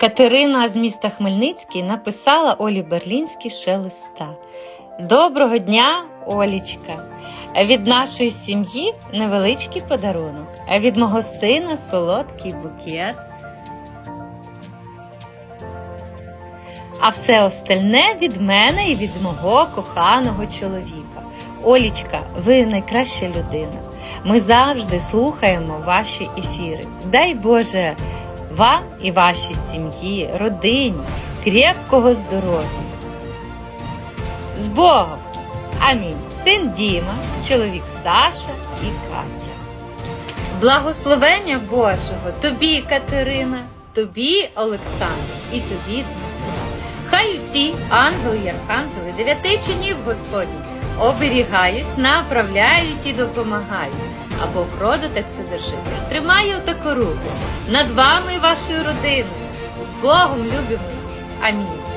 Катерина з міста Хмельницький написала Олі Берлінській ще листа. Доброго дня, Олічка! Від нашої сім'ї невеличкий подарунок, а від мого сина солодкий букет. А все остальне від мене і від мого коханого чоловіка. Олічка, ви найкраща людина. Ми завжди слухаємо ваші ефіри. Дай Боже вам і вашій сім'ї, родині, крепкого здоров'я. З Богом! Амінь. Син Діма, чоловік Саша і Катя. Благословення Божого тобі, Катерина, тобі, Олександр, і тобі. Хай усі ангели й архангели дев'яти чинів Господні оберігають, направляють і допомагають. А Бог роду так Вседержитель тримає отаку руку над вами і вашою родиною. З Богом любимо. Амінь.